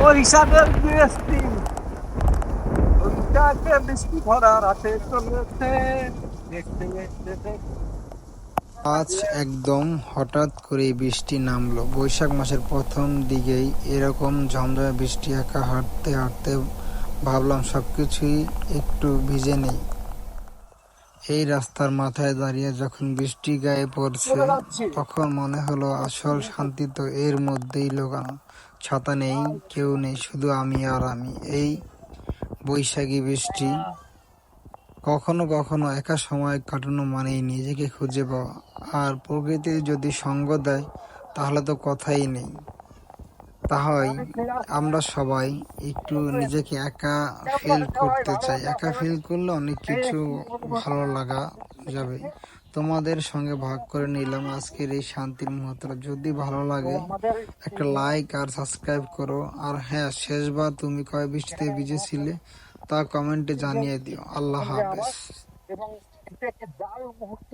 বৈশাখের বৃষ্টি বৈশাখে বৃষ্টি ভরা রাতে চলেছে দেখতে আজ একদম হঠাৎ করে বৃষ্টি নামলো। বৈশাখ মাসের প্রথম দিকেই এরকম ঝমঝমে বৃষ্টি, একা হাঁটতে হাঁটতে ভাবলাম সবকিছুই একটু ভিজে নেই। এই রাস্তার মাথায় দাঁড়িয়ে যখন বৃষ্টি গায়ে পড়ছে তখন মনে হলো আসল শান্তি তো এর মধ্যেই লোকানো। ছাতা নেই কেউ নেই শুধু আমি আর আমি। এই বৈশাখী বৃষ্টি কখনো কখনো একা সময় কাটানো মানেই নিজেকে খুঁজে পাওয়া। আর প্রকৃতি যদি সঙ্গ দেয় তাহলে তো কথাই নেই। তাহলে আমরা সবাই একটু নিজেকে একা ফিল করতে চাই। একা ফিল করলে অনেক কিছু ভালো লাগা যাবে। তোমাদের সঙ্গে ভাগ করে নিলাম আজকের এই শান্তির মুহূর্তটা। যদি ভালো লাগে, একটা লাইক আর সাবস্ক্রাইব করো। আর হ্যাঁ শেষবার তুমি কয় বৃষ্টিতে ভিজেছিলে তা কমেন্টে জানিয়ে দিও। আল্লাহ হাফেজ। এবং মুহূর্ত।